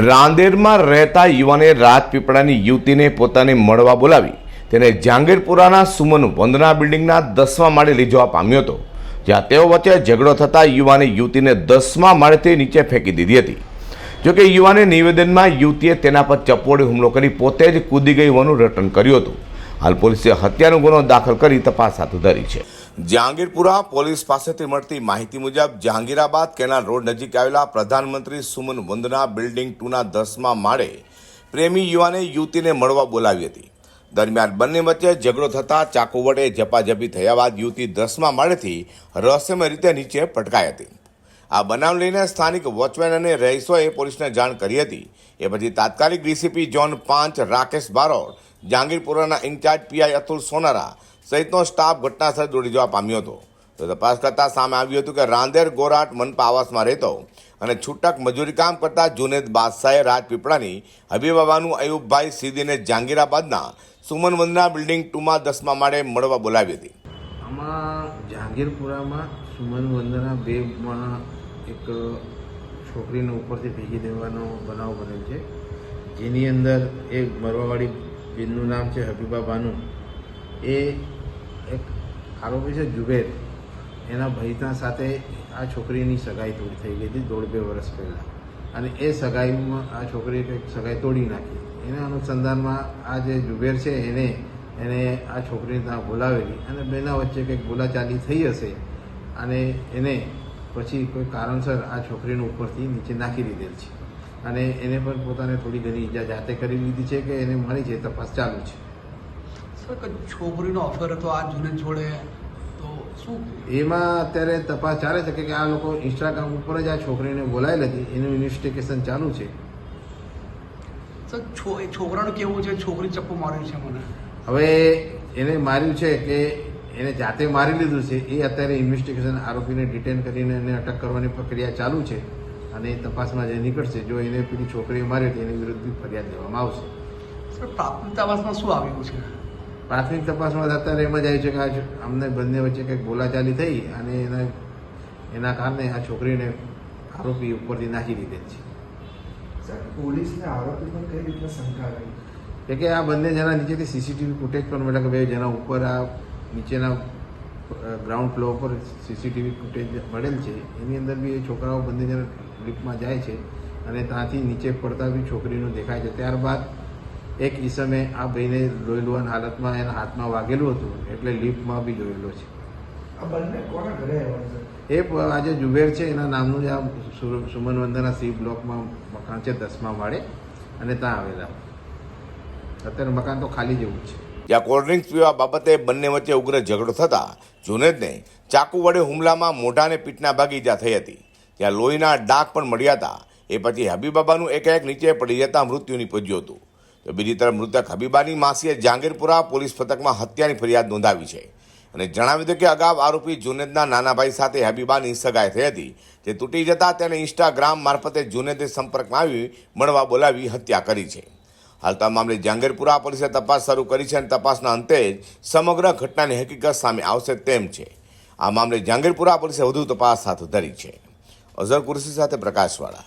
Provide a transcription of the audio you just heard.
રાંદેરમાં રહેતા યુવાને રાજપીપળાની યુવતીને પોતાને મળવા બોલાવી. તેને જાંગીરપુરાના સુમન વંદના બિલ્ડિંગના દસમા માળે લઈ જવા પામ્યો હતો, જ્યાં તેઓ વચ્ચે ઝઘડો થતાં યુવાને યુવતીને દસમા માળેથી નીચે ફેંકી દીધી હતી. જોકે યુવાને નિવેદનમાં યુવતીએ તેના પર ચપોડી હુમલો કરી પોતે જ કૂદી ગઈ હોવાનું રટન કર્યું હતું. હાલ પોલીસે હત્યાનો ગુનો દાખલ કરી તપાસ હાથ ધરી છે. જહાંગીરપુરા પોલીસ પાસેથી મળતી માહિતી મુજબ જહાંગીરાબાદ કેનાલ રોડ નજીક આવેલા પ્રધાનમંત્રી સુમન વંદના બિલ્ડિંગ ટુના દસમા માળે પ્રેમી યુવાને યુવતીને મળવા બોલાવી હતી. દરમિયાન બંને વચ્ચે ઝઘડો થતાં ચાકુ વડે ઝપાઝપી થયા બાદ યુવતી દસમા માળેથી રહસ્યમય રીતે નીચે પટકાઈ હતી. આ બનાવ લઈને સ્થાનિક વોચમેન અને રહીશોએ પોલીસને જાણ કરી હતી. એ પછી તાત્કાલિક ડીસીપી ઝોન પાંચ, રાકેશ બારોડ, જહાંગીરપુરાના ઇન્ચાર્જ પીઆઈ અતુલ સોનારા સહિતનો સ્ટાફ ઘટનાસ્થળે દોડી જવા પામ્યો હતો. તો તપાસ કરતા સામે આવ્યું હતું કે રાંદેર ગોરાટ મનપા આવાસમાં રહેતો અને છૂટક મજૂરી કામ કરતા જુનેદ બાદશાહે રાજપીપળાની હબીબાબાનું અયુબભાઈ સીધીને જહાંગીરાબાદના સુમન વંદના બિલ્ડિંગ ટુમાં દસમા માળે મળવા બોલાવી હતી. આમાં જહાંગીરપુરામાં સુમન વંદના બેમાં એક છોકરીને ઉપરથી ભેગી દેવાનો બનાવ બનેલ છે. જેની અંદર એક મરવાવાળી બેનનું નામ છે હબીબા બાનુ એ એક આરોપી છે જુબેર. એના ભૈતા સાથે આ છોકરીની સગાઈ તોડી થઈ ગઈ હતી દોઢ બે વર્ષ પહેલાં. અને એ સગાઈમાં આ છોકરીએ કંઈક સગાઈ તોડી નાખી. એના અનુસંધાનમાં આ જે જુબેર છે એને એને આ છોકરીને ત્યાં બોલાવેલી અને બેના વચ્ચે કંઈક બોલાચાલી થઈ હશે અને એને પછી કોઈ કારણસર આ છોકરીને ઉપરથી નીચે નાખી દીધેલ છે. અને એને પણ પોતાને થોડી ઘણી ઈજા જાતે કરી લીધી છે કે એને મળી છે તપાસ ચાલુ છે. સર કે છોકરીનો અફેર હતો આ જૂને જોડે? તો શું એમાં અત્યારે તપાસ ચાલે છે કે આ લોકો ઇન્સ્ટાગ્રામ ઉપર જ આ છોકરીને બોલાયેલ હતી એનું ઇન્વેસ્ટિગેશન ચાલુ છે. સર છોકરાનું કેવું છે? છોકરી ચપ્પો માર્યું છે મને. હવે એને માર્યું છે કે એને જાતે મારી લીધું છે એ અત્યારે ઇન્વેસ્ટિગેશન આરોપીને ડિટેન કરીને એને અટક કરવાની પ્રક્રિયા ચાલુ છે અને તપાસમાં જે નીકળશે જો એને પેલી છોકરીએ મારી તો એની વિરુદ્ધ ફરિયાદ લેવામાં આવશે. સર પ્રાથમિક તપાસમાં શું આવ્યું છે? પ્રાથમિક તપાસમાં અત્યારે એમ જ આવ્યું છે કે આ અમને બંને વચ્ચે કંઈક બોલાચાલી થઈ અને એના એના કારણે આ છોકરીને આરોપી ઉપરથી નાખી દીધેલ છે. પોલીસને આરોપી પર કઈ રીતે શંકા આવી કે કે આ બંને જણા નીચેથી સીસીટીવી ફૂટેજ પણ મળ્યા કે બે જણા ઉપર આ નીચેના ગ્રાઉન્ડ ફ્લોર પર સીસીટીવી ફૂટેજ મળેલ છે. એની અંદર બી એ છોકરાઓ બંને જણા લિફ્ટમાં જાય છે અને ત્યાંથી નીચે પડતા બી છોકરીનું દેખાય છે. ત્યારબાદ એક ઈસમે આ ભાઈને લોહીલુવાન હાલતમાં એના હાથમાં વાગેલું હતું એટલે લિફ્ટમાં બી જોયેલો છે. આ બંને કોના ઘરે આવ્યા છે? એ આજે જુબેર છે એના નામનું જ આ સુ- સુમન વંદના સી બ્લોકમાં મકાન છે દસમા માળે અને ત્યાં આવેલા. અત્યારે મકાન તો ખાલી જેવું જ છે. જ્યાં કોલ્ડ્રિંક્સ પીવા બાબતે બંને વચ્ચે ઉગ્ર ઝઘડો થતા જુનેદને ચાકુ વડે હુમલામાં મોઢાને પીઠના ભાગે ઈજા થઈ હતી. ત્યાં લોહીના ડાક પણ મળ્યા હતા. એ પછી હબીબાબાનું એક એક નીચે પડી જતા મૃત્યુ નીપજ્યું હતું. તો બીજી તરફ મૃતક હબીબાની માસીએ જાંગીરપુરા પોલીસ પથકમાં હત્યાની ફરિયાદ નોંધાવી છે. અને જણાવ્યું હતું કે અગાઉ આરોપી જુનેદના નાનાભાઈ સાથે હબીબાની સગાઈ થઈ હતી. જે તૂટી જતા તેને ઇન્સ્ટાગ્રામ મારફતે જુનેદે સંપર્કમાં આવી મળવા બોલાવી હત્યા કરી છે. હાલ તો મામલે જાંગીરપુરા પોલીસે તપાસ શરૂ કરી છે અને તપાસના અંતે જ સમગ્ર ઘટનાની હકીકત સામે આવશે તેમ છે. આ મામલે જાંગીરપુરા પોલીસે વધુ તપાસ હાથ ધરી છે. અઝર કુરશી સાથે પ્રકાશવાળા.